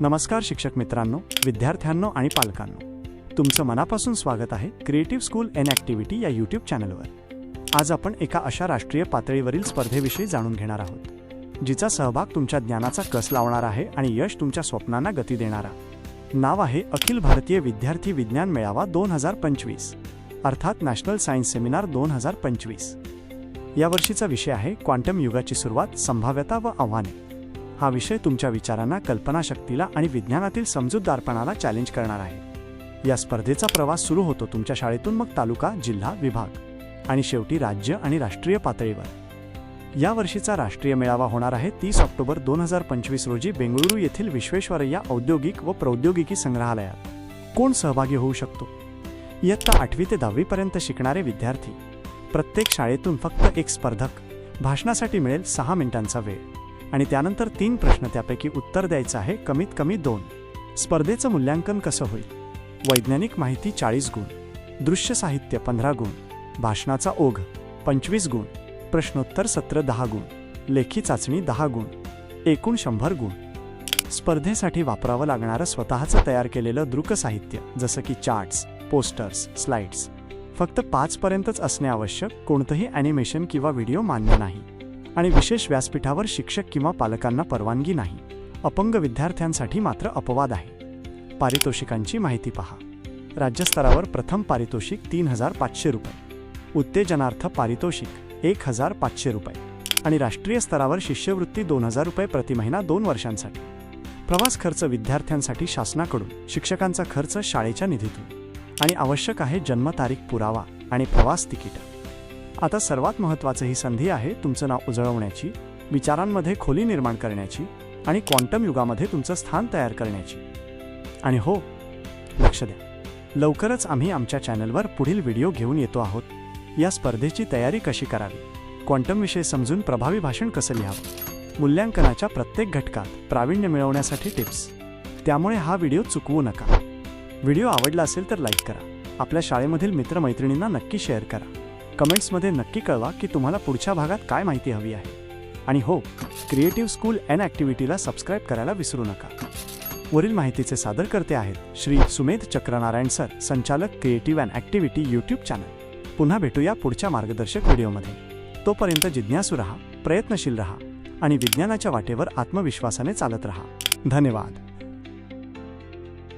नमस्कार शिक्षक मित्रांनो विद्यार्थ्यांनो आणि पालकांनो. तुमचं मनापासून स्वागत आहे क्रिएटिव्ह स्कूल एन ॲक्टिव्हिटी या यूट्यूब चॅनलवर आज आपण एका अशा राष्ट्रीय पातळीवरील स्पर्धेविषयी जाणून घेणार आहोत जिचा सहभाग तुमच्या ज्ञानाचा कस लावणार आहे आणि यश तुमच्या स्वप्नांना गती देणारा नाव आहे अखिल भारतीय विद्यार्थी विज्ञान मेळावा दोन हजार पंचवीस अर्थात नॅशनल सायन्स सेमिनार दोन हजार पंचवीस. यावर्षीचा विषय आहे क्वांटम युगाची सुरुवात संभाव्यता व आव्हाने. हा विषय तुमच्या विचारांना कल्पनाशक्तीला आणि विज्ञानातील समजूतदारपणाला चॅलेंज करणार आहे. या स्पर्धेचा प्रवास सुरू होतो तुमच्या शाळेतून मग तालुका जिल्हा विभाग आणि शेवटी राज्य आणि राष्ट्रीय पातळीवर. या वर्षीचा राष्ट्रीय मेळावा होणार आहे तीस ऑक्टोबर दोन हजार पंचवीस रोजी बेंगळुरू येथील विश्वेश्वरय्या औद्योगिक व प्रौद्योगिकी संग्रहालयात. कोण सहभागी होऊ शकतो? इयत्ता आठवी ते दहावीपर्यंत शिकणारे विद्यार्थी. प्रत्येक शाळेतून फक्त एक स्पर्धक. भाषणासाठी मिळेल सहा मिनिटांचा वेळ. आणि त्यानंतर तीन प्रश्न त्यापैकी उत्तर द्यायचं आहे कमीत कमी दोन. स्पर्धेचं मूल्यांकन कसं होईल? वैज्ञानिक माहिती चाळीस गुण. दृश्य साहित्य पंधरा गुण. भाषणाचा ओघ पंचवीस गुण. प्रश्नोत्तर सत्र दहा गुण. लेखी चाचणी दहा गुण. एकूण शंभर गुण. स्पर्धेसाठी वापरावं लागणारं स्वतःचं तयार केलेलं दृक साहित्य जसं की चार्ट्स पोस्टर्स स्लाइड्स. फक्त पाचपर्यंतच असणे आवश्यक कोणतंही ॲनिमेशन किंवा व्हिडिओ मान्य नाही. आणि विशेष व्यासपीठावर शिक्षक किंवा पालकांना परवानगी नाही. अपंग विद्यार्थ्यांसाठी मात्र अपवाद आहे. पारितोषिकांची माहिती पहा. राज्यस्तरावर प्रथम पारितोषिक तीन हजार पाचशे रुपये. उत्तेजनार्थ पारितोषिक एक हजार पाचशे रुपये. आणि राष्ट्रीय स्तरावर शिष्यवृत्ती दोन हजार रुपये प्रति महिना दोन वर्षांसाठी. प्रवास खर्च विद्यार्थ्यांसाठी शासनाकडून शिक्षकांचा खर्च शाळेच्या निधीतून. आणि आवश्यक आहे जन्मतारीख पुरावा आणि प्रवास तिकीट. आता सर्वात महत्त्वाचं ही संधी आहे तुमचं नाव उजळवण्याची विचारांमध्ये खोली निर्माण करण्याची आणि क्वांटम युगामध्ये तुमचं स्थान तयार करण्याची. आणि हो लक्ष द्या. लवकरच आम्ही आमच्या चॅनलवर पुढील व्हिडिओ घेऊन येतो आहोत. या स्पर्धेची तयारी कशी करावी? क्वांटमविषयी समजून प्रभावी भाषण कसं लिहावं? मूल्यांकनाच्या प्रत्येक घटकात प्रावीण्य मिळवण्यासाठी टिप्स त्यामुळे हा व्हिडिओ चुकवू नका. व्हिडिओ आवडला असेल तर लाईक करा. आपल्या शाळेमधील मित्रमैत्रिणींना नक्की शेअर करा. कमेंट्समध्ये नक्की कळवा की तुम्हाला पुढच्या भागात काय माहिती हवी आहे. आणि हो क्रिएटिव्ह स्कूल अँड ॲक्टिव्हिटीला सबस्क्राईब करायला विसरू नका. वरील माहितीचे सादरकर्ते आहेत श्री सुमेध चक्रनारायण सर संचालक creative and activity YouTube channel पुन्हा भेटूया पुढच्या मार्गदर्शक व्हिडिओमध्ये. तोपर्यंत जिज्ञासू रहा प्रयत्नशील रहा आणि विज्ञानाच्या वाटेवर आत्मविश्वासाने चालत रहा. धन्यवाद.